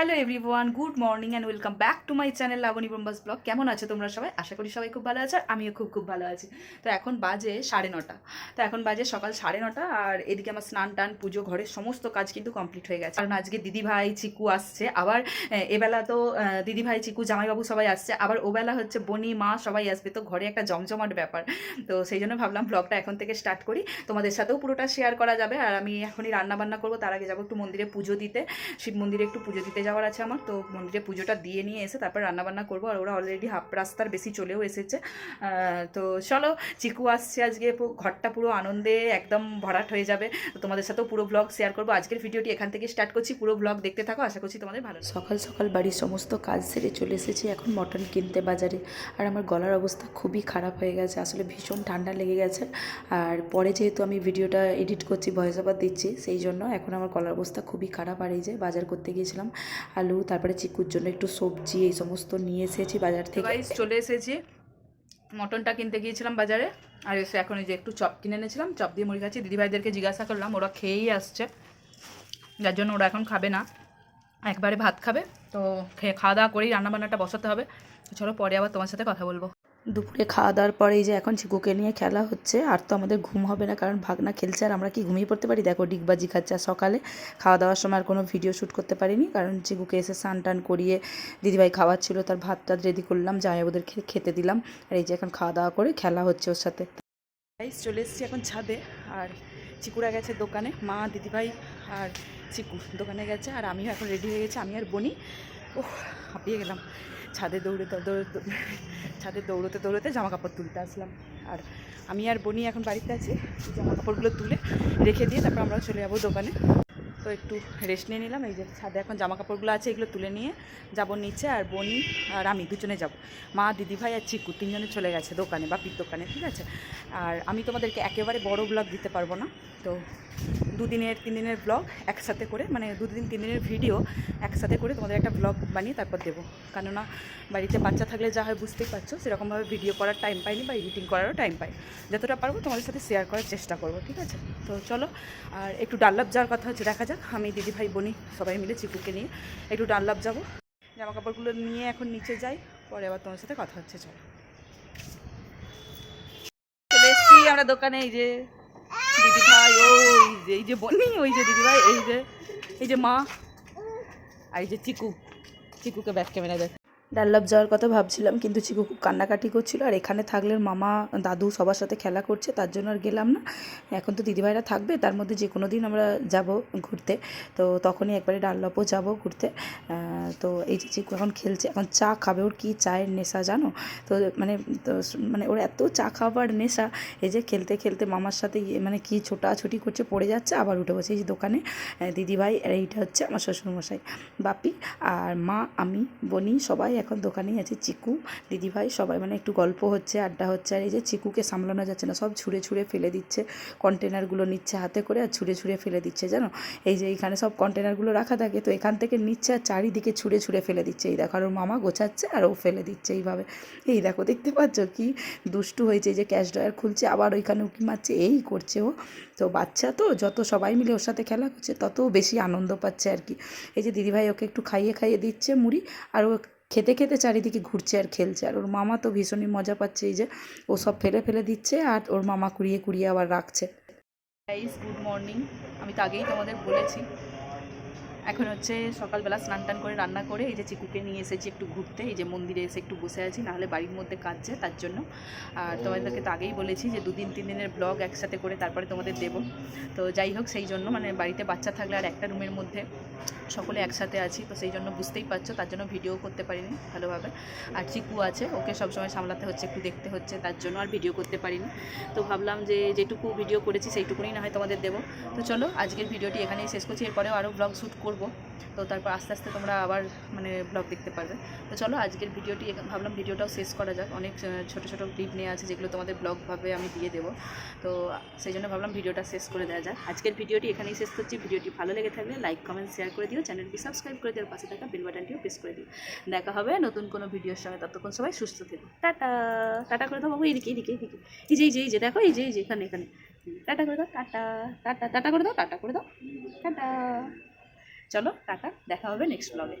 Hello everyone good morning and welcome back to my channel Laboni Brahma's blog কেমন আছো তোমরা সবাই? আশা করি সবাই খুব ভালো আছে আর আমিও খুব খুব ভালো আছি। তো এখন বাজে সাড়ে নটা। তো এখন বাজে সকাল সাড়ে নটা, আর এদিকে আমার স্নান, টান, পুজো ঘরের সমস্ত কাজ কিন্তু কমপ্লিট হয়ে গেছে। কারণ আজকে দিদিভাই চিকু আসছে, আবার এবেলা তো দিদিভাই চিকু, জামাইবাবু সবাই আসছে, আবার ওবেলা হচ্ছে বনি, মা সবাই আসবে। তো ঘরে একটা জমজমাট ব্যাপার। তো সেই জন্য ভাবলাম ব্লগটা এখন থেকে স্টার্ট করি। তোমাদের সাথেও পুরোটা শেয়ার করা যাবে, আর আমি এখনই রান্না বান্না করব, তার আগে যাব একটু মন্দিরে পুজো দিতে। শিব মন্দিরে একটু পুজো দিতে যাওয়ার আছে আমার, তো মন্দিরে পুজোটা দিয়ে নিয়ে এসে তারপর রান্না বান্না করব, আর ওরা অলরেডি হাফ রাস্তার বেশি চলেও এসেছে। তো চলো, চিকু আসছে আজকে ঘরটা পুরো আনন্দে একদম ভরাট হয়ে যাবে। তো তোমাদের সাথেও পুরো ব্লগ শেয়ার করব। আজকের ভিডিওটি এখান থেকে স্টার্ট করছি, পুরো ব্লগ দেখতে থাকো, আশা করছি তোমাদের ভালো সকাল সকাল বাড়ির সমস্ত কাজ সেরে চলে এসেছি, এখন মটন কিনতে বাজারে। আর আমার গলার অবস্থা খুবই খারাপ হয়ে গেছে, আসলে ভীষণ ঠান্ডা লেগে গেছে। আর পরে যেহেতু আমি ভিডিওটা এডিট করছি ভয়েস ওভার দিচ্ছি, সেই জন্য এখন আমার গলার অবস্থা খুবই খারাপ। আর এই যে বাজার করতে গিয়েছিলাম আলু তারপরে চিকুর জন্য একটু সবজি এই সমস্ত নিয়ে এসেছি বাজার থেকে। চলে এসেছি। মটনটা কিনতে গিয়েছিলাম বাজারে আর এসে এখন এই যে একটু চপ কিনে এনেছিলাম চপ দিয়ে মুড়ি খাচ্ছি। দিদিভাইদেরকে জিজ্ঞাসা করলাম ওরা খেয়েই আসছে। যার জন্য ওরা এখন খাবে না একবারে ভাত খাবে। তো খেয়ে খাওয়া দাওয়া করেই রান্নাবান্নাটা বসাতে হবে। চলো পরে আবার তোমার সাথে কথা বলব। দুপুরে খাওয়া দাওয়ার পরে এই যে এখন চিকুকে নিয়ে খেলা হচ্ছে, আর তো আমাদের ঘুম হবে না কারণ ভাগনা খেলছে আর আমরা কি ঘুমিয়ে পড়তে পারি? দেখো, ডিগবাজি খাচ্ছে আর সকালে খাওয়া দাওয়ার সময় আর কোনো ভিডিও শ্যুট করতে পারিনি কারণ চিকুকে এসে স্নান টান করিয়ে দিদিভাই খাওয়াচ্ছিল, তার ভাত টাত রেডি করলাম, জামাই ওদের খে- খেতে দিলাম, আর এই যে এখন খাওয়া দাওয়া করে খেলা হচ্ছে ওর সাথে। গাইস চলে এসেছি এখন ছাদে, আর চিকুরা গেছে দোকানে, মা, দিদিভাই আর চিকু দোকানে গেছে, আর আমিও এখন রেডি হয়ে গেছি, আমি আর বনি। ও হাঁপিয়ে গেলাম। ছাদে দৌড়ে দৌড়ে ছাদে দৌড়তে দৌড়তে জামা কাপড় তুলতে আসলাম। আর আমি আর বনি এখন বাড়িতে আছি জামা কাপড়গুলো তুলে রেখে দিয়ে তারপর আমরা চলে যাব দোকানে। তো একটু রেস্ট নিয়ে নিলাম, এই যে ছাদে এখন জামা কাপড়গুলো আছে, এগুলো তুলে নিয়ে যাব নিচে আর বনি আর আমি দুজনে যাব। মা দিদিভাই আর চিকু তিনজনে চলে গেছে দোকানে, বাপির দোকানে, ঠিক আছে? আর আমি তোমাদেরকে একেবারে বড় ব্লগ দিতে পারব না। তো দুদিনের তিন দিনের ব্লগ একসাথে করে মানে দুদিন তিন দিনের ভিডিও একসাথে করে তোমাদের একটা ব্লগ বানিয়ে তারপর দেবো। কেননা বাড়িতে বাচ্চা থাকলে যা হয় বুঝতেই পারছ, সেরকমভাবে ভিডিও করার টাইম পাইনি বা এডিটিং করারও টাইম পাই যতটা পারব তোমাদের সাথে শেয়ার করার চেষ্টা করব, ঠিক আছে? তো চলো, আর একটু ডাল্লাভ যাওয়ার কথা হচ্ছে, দেখা যাক। আমি, দিদি ভাই বোনি সবাই মিলে চিকুকে নিয়ে একটু ডাল্লাভ যাব। জামা কাপড়গুলো নিয়ে এখন নিচে যাই, পরে আবার তোমার সাথে কথা হচ্ছে, চলো। আমরা দোকানে, এই যে দিদি ভাই যে এই যে বনি ওই যে দিদিভাই, এই যে এই যে মা আর এই যে চিকু। চিকুকে ব্যাক ক্যামেরা দেখ। ডাল্লাভ যাওয়ার কথা ভাবছিলাম, কিন্তু চিকু খুব কান্নাকাটি করছিল। আর এখানে থাকলে মামা, দাদু সবার সাথে খেলা করছে, তার জন্য আর গেলাম না। এখন তো দিদিভাইরা থাকবে, তার মধ্যে যে কোনো দিন আমরা যাব ঘুরতে। তো তখনই একবারে ডাল্লাপও যাব ঘুরতে। তো এই যে চিকু এখন খেলছে, এখন চা খাবে ওর কী চায়ের নেশা জানো? তো মানে তো মানে ওর এত চা খাবার নেশা, এই যে খেলতে খেলতে মামার সাথে মানে কি ছোটাছুটি করছে, পড়ে যাচ্ছে, আবার উঠে বসে এই যে দোকানে। দিদিভাই আর এইটা হচ্ছে আমার শ্বশুরমশাই। বাপি, আর মা, আমি, বনি সবাই এখন দোকানেই আছে চিকু। দিদিভাই সবাই মানে একটু গল্প হচ্ছে, আড্ডা হচ্ছে, আর এই যে চিকুকে সামলানো যাচ্ছে না, সব ছুঁড়ে ছুঁড়ে ফেলে দিচ্ছে। কন্টেনারগুলো নিচ্ছে হাতে করে আর ছুঁড়ে ছুঁড়ে ফেলে দিচ্ছে, জানো? এই যে এইখানে সব কন্টেনারগুলো রাখা থাকে, তো এখান থেকে নিচ্ছে আর চারিদিকে ছুঁড়ে ছুঁড়ে ফেলে দিচ্ছে। এই দেখো, আর ওর মামা গোছাচ্ছে আর ও ফেলে দিচ্ছে এইভাবে। এই দেখো, দেখতে পাচ্ছ কি দুষ্টু হয়েছে যে ক্যাশ ড্রয়ার খুলছে, আবার ওইখানে উকি মারছে, এই করছে ও। তো বাচ্চা তো, যত সবাই মিলে ওর সাথে খেলা করছে, তত বেশি আনন্দ পাচ্ছে আর কি। এই যে দিদিভাই ওকে একটু খাইয়ে খাইয়ে দিচ্ছে মুড়ি, আর ও খেতে খেতে চারিদিকে ঘুরছে আর খেলছে। আর ওর মামা তো ভীষণই মজা পাচ্ছে এই যে, ও সব ফেলে ফেলে দিচ্ছে আর ওর মামা কুড়িয়ে কুড়িয়ে আবার রাখছে। গুড মর্নিং আমি তো আগেই তোমাদের বলেছি এখন হচ্ছে সকালবেলা স্নান টান করে রান্না করে এই যে চিকুকে নিয়ে এসেছি একটু ঘুরতে এই যে মন্দিরে এসে একটু বসে আছি নাহলে বাড়ির মধ্যে কাজছে তার জন্য। আর তোমাদেরকে তো আগেই বলেছি যে দুদিন তিন দিনের ব্লগ একসাথে করে তারপরে তোমাদের দেবো। তো যাই হোক সেই জন্য মানে বাড়িতে বাচ্চা থাকলে আর একটা রুমের মধ্যে সকলে একসাথে আছি তো সেই জন্য বুঝতেই পারছ তার জন্য ভিডিও করতে পারিনি ভালোভাবে। আর চিকু আছে ওকে সবসময় সামলাতে হচ্ছে একটু দেখতে হচ্ছে তার জন্য আর ভিডিও করতে পারিনি। তো ভাবলাম যে যেটুকু ভিডিও করেছি সেইটুকুনি না হয় তোমাদের দেবো। তো চলো আজকের ভিডিওটি এখানেই শেষ করছি এরপরেও আরও ব্লগ শ্যুট করব। তো তারপর আস্তে আস্তে তোমরা আবার মানে ব্লগ দেখতে পারবে। তো চলো আজকের ভিডিওটি ভাবলাম ভিডিওটাও শেষ করা যাক। অনেক ছোট ছোট ক্লিপ নিয়ে আছে যেগুলো তোমাদের ব্লগভাবে আমি দিয়ে দেবো। তো সেই জন্য ভাবলাম ভিডিওটা শেষ করে দেওয়া যাক। আজকের ভিডিওটি এখানেই শেষ করছি। ভিডিওটি ভালো লেগে থাকলে লাইক কমেন্ট শেয়ার করে দিও। চ্যানেলটি সাবস্ক্রাইব করে দিও আর পাশে থাকা বেল বাটনটিও প্রেস করে দিও। দেখা হবে নতুন কোনো ভিডিওর সঙ্গে। ততক্ষণ সবাই সুস্থ থেকো। টাটা। টাটা করে দাও বাবু। এইদিকে এইদিকে এইদিকে এই যে এই যে এই যে, দেখো, এই যে এই যে, এখানে এখানে। টাটা করে দাও। টাটা। টাটা। টাটা করে দাও। টাটা করে দাও। টাটা। চলো টাটা দেখা হবে নেক্সট ব্লগে